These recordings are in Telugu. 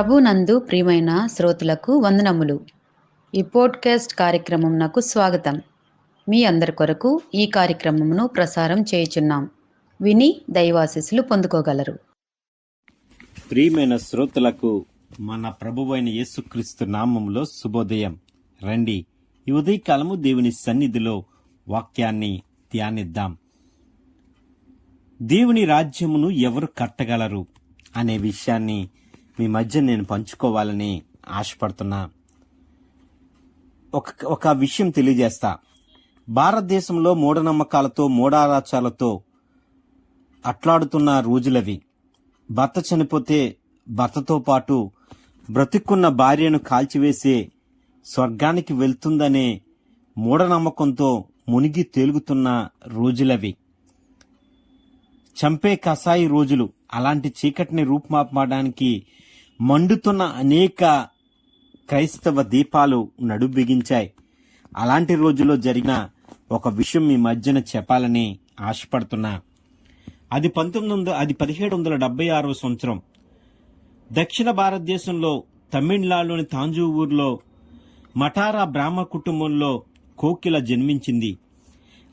ప్రభునందు ప్రియమైన శ్రోతలకు వందనములు. ఈ పోడ్కాస్ట్ కార్యక్రమం నాకు స్వాగతం. మీ అందరి కొరకు ఈ కార్యక్రమమును ప్రసారం చేయుచున్నాం. విని దైవాశీస్సులు పొందుకోగలరు. ప్రియమైన శ్రోతలకు మన ప్రభువైన యేసుక్రీస్తు నామంలో శుభోదయం. రండి ఈ ఉదయకాలము దేవుని సన్నిధిలో వాక్యాన్ని ధ్యానిద్దాం. దేవుని రాజ్యమును ఎవరు కట్టగలరు అనే విషయాన్ని మీ మధ్య నేను పంచుకోవాలని ఆశపడుతున్నా. ఒక ఒక విషయం తెలియజేస్తా. భారతదేశంలో మూఢనమ్మకాలతో మూఢారాచాలతో అట్లాడుతున్న రోజులవి. భర్త చనిపోతే భర్తతో పాటు బ్రతుక్కున్న భార్యను కాల్చివేసే స్వర్గానికి వెళ్తుందనే మూఢనమ్మకంతో మునిగి తేలుగుతున్న రోజులవి. చంపే కసాయి రోజులు అలాంటి చీకటిని రూపుమాపడానికి మండుతున్న అనేక క్రైస్తవ దీపాలు నడు బిగించాయి. అలాంటి రోజుల్లో జరిగిన ఒక విషయం మీ మధ్యన చెప్పాలని ఆశపడుతున్నా. అది పంతొమ్మిది వందల అది పదిహేడు వందల డెబ్బై ఆరవ సంవత్సరం. దక్షిణ భారతదేశంలో తమిళనాడులోని తాంజూవూరులో మటారా బ్రాహ్మ కుటుంబంలో కోకిల జన్మించింది.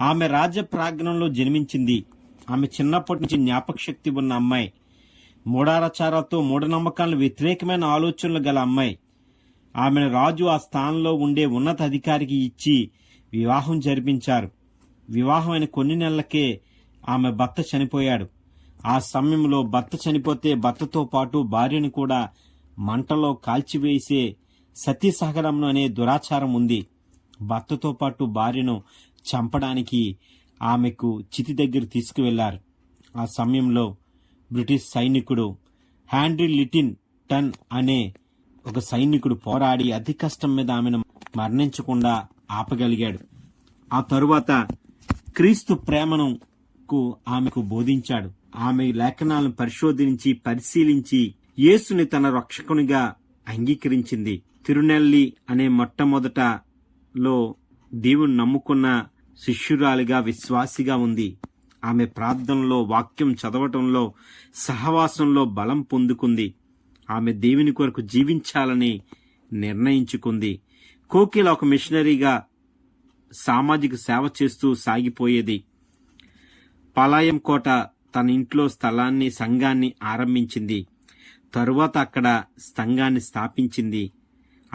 ఆమె రాజ ప్రాంగణంలో జన్మించింది. ఆమె చిన్నప్పటి నుంచి జ్ఞాపక శక్తి ఉన్న అమ్మాయి. మూఢారచారాలతో మూఢనమ్మకాలను వ్యతిరేకమైన ఆలోచనలు గల అమ్మాయి. ఆమెను రాజు ఆ స్థానంలో ఉండే ఉన్నత అధికారికి ఇచ్చి వివాహం జరిపించారు. వివాహమైన కొన్ని నెలలకే ఆమె భర్త చనిపోయాడు. ఆ సమయంలో భర్త చనిపోతే భర్తతో పాటు భార్యను కూడా మంటలో కాల్చివేసే సతీ సహగమనం అనే దురాచారం ఉంది. భర్తతో పాటు భార్యను చంపడానికి ఆమెకు చితి దగ్గర తీసుకువెళ్ళారు. ఆ సమయంలో బ్రిటిష్ సైనికుడు హ్యాండ్రీ లిటిన్ టన్ అనే ఒక సైనికుడు పోరాడి అతి కష్టం మీద ఆమెను మరణించకుండా ఆపగలిగాడు. ఆ తరువాత క్రీస్తు ప్రేమను ఆమెకు బోధించాడు. ఆమె లేఖనాలను పరిశోధించి పరిశీలించి యేసుని తన రక్షకునిగా అంగీకరించింది. తిరునెల్లి అనే మొట్టమొదటలో దేవుని నమ్ముకున్న శిష్యురాలిగా విశ్వాసిగా ఉంది. ఆమె ప్రార్థనలో వాక్యం చదవటంలో సహవాసంలో బలం పొందుకుంది. ఆమె దేవుని కొరకు జీవించాలని నిర్ణయించుకుంది. కోకిల ఒక మిషనరీగా సామాజిక సేవ చేస్తూ సాగిపోయేది. పాలాయం కోట తన ఇంట్లో స్థలాన్ని సంఘాన్ని ఆరంభించింది. తరువాత అక్కడ సంఘాన్ని స్థాపించింది.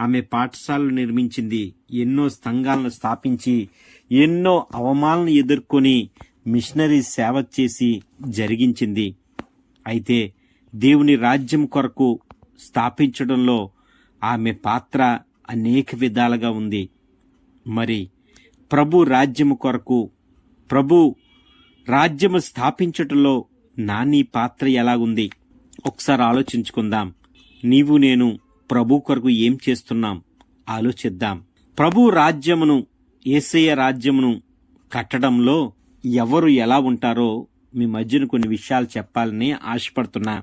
ఆమె పాఠశాలలు నిర్మించింది. ఎన్నో సంఘాలను స్థాపించి ఎన్నో అవమానాలను ఎదుర్కొని మిషనరీ సేవ చేసి జరిగించింది. అయితే దేవుని రాజ్యం కొరకు స్థాపించడంలో ఆమె పాత్ర అనేక విధాలుగా ఉంది. మరి ప్రభు రాజ్యము కొరకు ప్రభు రాజ్యము స్థాపించటంలో నా నీ పాత్ర ఎలాగుంది ఒకసారి ఆలోచించుకుందాం. నీవు నేను ప్రభు కొరకు ఏం చేస్తున్నాం? ఆలోచిద్దాం. ప్రభు రాజ్యమును ఏసయ్య రాజ్యమును కట్టడంలో ఎవరు ఎలా ఉంటారో మీ మధ్యన కొన్ని విషయాలు చెప్పాలని ఆశపడుతున్నా.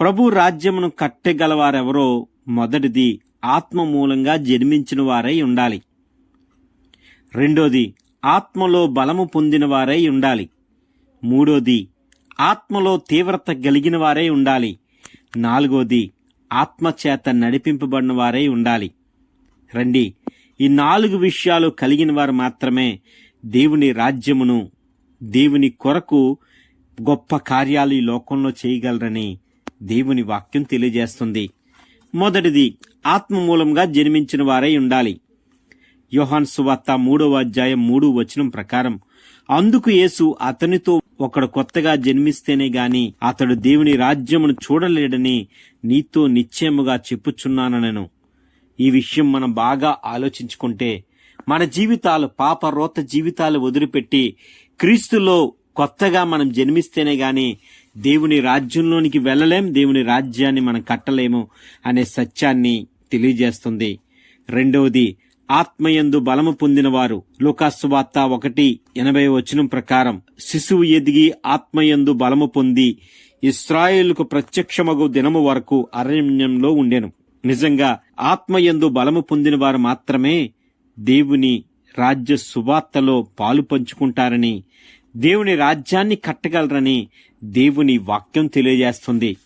ప్రభు రాజ్యమును కట్టగలవారెవరో మొదటిది ఆత్మ మూలంగా జన్మించిన వారై ఉండాలి. రెండోది ఆత్మలో బలము పొందిన వారై ఉండాలి. మూడోది ఆత్మలో తీవ్రత కలిగిన వారై ఉండాలి. నాలుగోది ఆత్మచేత నడిపింపబడిన వారై ఉండాలి. రండి ఈ నాలుగు విషయాలు కలిగిన వారు మాత్రమే దేవుని రాజ్యమును దేవుని కొరకు గొప్ప కార్యాలు ఈ లోకంలో చేయగలరని దేవుని వాక్యం తెలియజేస్తుంది. మొదటిది ఆత్మ మూలంగా జన్మించిన వారై ఉండాలి. యోహాన్ సువార్త మూడవ అధ్యాయం మూడు వచనం ప్రకారం అందుకు యేసు అతనితో ఒకడు కొత్తగా జన్మిస్తేనే గాని అతడు దేవుని రాజ్యమును చూడలేడని నీతో నిశ్చయముగా చెప్పుచున్నానను ఈ విషయం మనం బాగా ఆలోచించుకుంటే మన జీవితాలు పాప రోత జీవితాలు వదిలిపెట్టి క్రీస్తులో కొత్తగా మనం జన్మిస్తేనే గాని దేవుని రాజ్యంలోనికి వెళ్ళలేం దేవుని రాజ్యాన్ని మనం కట్టలేము అనే సత్యాన్ని తెలియజేస్తుంది. రెండవది ఆత్మయందు బలము పొందినవారు. లోకాసువార్త ఒకటి ఎనభై వచనం ప్రకారం శిశువు ఎదిగి ఆత్మయందు బలము పొంది ఇస్రాయేల్కు ప్రత్యక్షమగు దినము వరకు అరణ్యంలో ఉండెను. నిజంగా ఆత్మయందు బలము పొందిన వారు మాత్రమే దేవుని రాజ్య సువార్తలో పాలు పంచుకుంటారని దేవుని రాజ్యాన్ని కట్టగలరని దేవుని వాక్యం తెలియజేస్తుంది.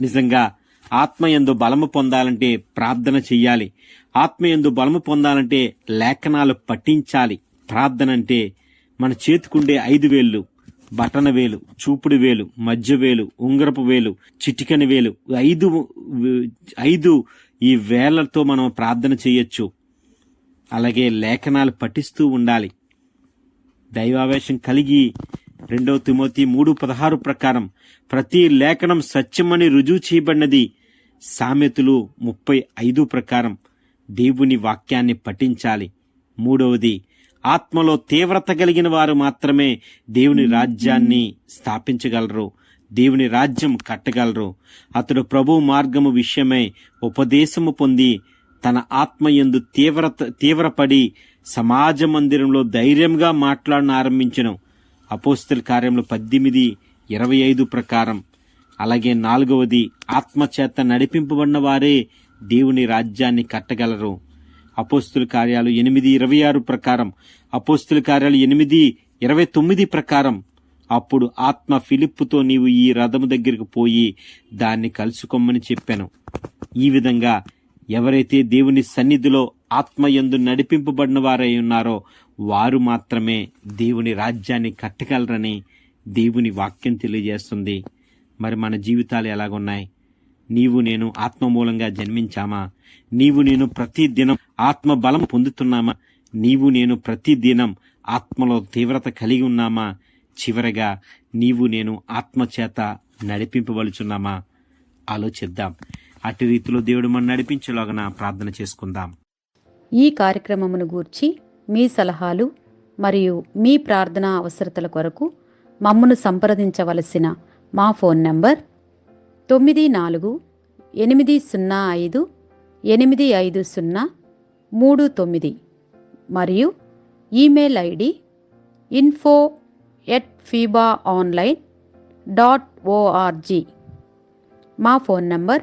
నిజంగా ఆత్మయందు బలము పొందాలంటే ప్రార్థన చెయ్యాలి. ఆత్మయందు బలము పొందాలంటే లేఖనాలు పఠించాలి. ప్రార్థన అంటే మన చేతికుండే ఐదు వేళ్ళు బటన వేలు చూపుడు వేలు మధ్య వేలు ఉంగరపు వేలు చిటికని వేలు ఐదు ఐదు ఈ వేళ్ళతో మనం ప్రార్థన చేయొచ్చు అలాగే లేఖనాలు పఠిస్తూ ఉండాలి. దైవావేశం కలిగి రెండవ తిమోతి మూడు పదహారు ప్రకారం ప్రతి లేఖనం సత్యమని రుజువు చేయబడినది సామెతలు ముప్పై ఐదు ప్రకారం దేవుని వాక్యాన్ని పఠించాలి. మూడవది ఆత్మలో తీవ్రత కలిగిన వారు మాత్రమే దేవుని రాజ్యాన్ని స్థాపించగలరు దేవుని రాజ్యం కట్టగలరు. అతడు ప్రభు మార్గము విషయమై ఉపదేశము పొంది తన ఆత్మయందు తీవ్రత తీవ్రపడి సమాజ మందిరంలో ధైర్యంగా మాట్లాడను ఆరంభించను. అపోస్తల కార్యంలో పద్దెనిమిది ఇరవై ఐదు ప్రకారం. అలాగే నాలుగవది ఆత్మచేత నడిపింపబడిన వారే దేవుని రాజ్యాన్ని కట్టగలరు. అపోస్తుల కార్యాలు ఎనిమిది ఇరవై ఆరు ప్రకారం. అపోస్తుల కార్యాలు ఎనిమిది ఇరవై తొమ్మిది ప్రకారం. అప్పుడు ఆత్మ ఫిలిప్పుతో నీవు ఈ రథము దగ్గరికి పోయి దాన్ని కలుసుకోమని చెప్పాను. ఈ విధంగా ఎవరైతే దేవుని సన్నిధిలో ఆత్మయందు నడిపింపబడిన వారై ఉన్నారో వారు మాత్రమే దేవుని రాజ్యాన్ని కట్టగలరని దేవుని వాక్యం తెలియజేస్తుంది. మరి మన జీవితాలు ఎలాగున్నాయి? నీవు నేను ఆత్మ మూలంగా జన్మించామా? నీవు నేను ప్రతి దినం ఆత్మ బలం పొందుతున్నామా? నీవు నేను ప్రతి దినం ఆత్మలో తీవ్రత కలిగి ఉన్నామా? చివరగా నీవు నేను ఆత్మ చేత నడిపింపబలుచున్నామా ఆలోచిద్దాం. అటు రీతిలో దేవుడు మన నడిపించేలాగన ప్రార్థన చేసుకుందాం. ఈ కార్యక్రమమును గూర్చి మీ సలహాలు మరియు మీ ప్రార్థనా అవసరతల కొరకు మమ్మను సంప్రదించవలసిన మా ఫోన్ నంబర్ తొమ్మిది నాలుగు ఎనిమిది సున్నా ఐదు ఎనిమిది ఐదు సున్నా మూడు తొమ్మిది మరియు email ID info at Fiba online dot ORG మా ఫోన్ నంబర్